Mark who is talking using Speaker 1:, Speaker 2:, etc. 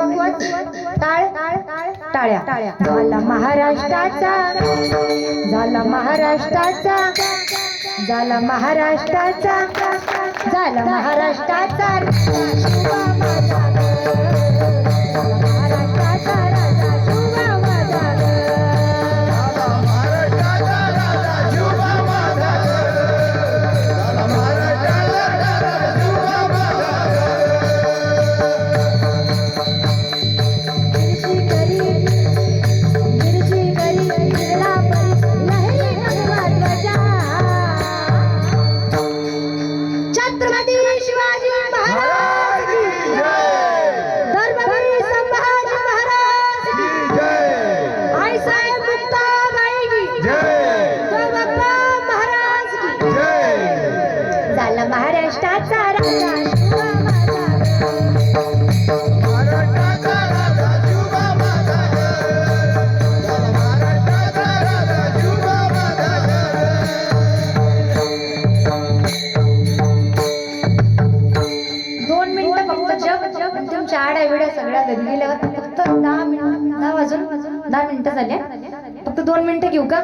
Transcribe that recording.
Speaker 1: पकवत टाळ टाळ्या झाला महाराष्ट्राचा झाला महाराष्ट्राचा झाला महाराष्ट्राचा झाला महाराष्ट्राचा. मिनिटं झाल्या फक्त दोन मिनिटं घेऊ का?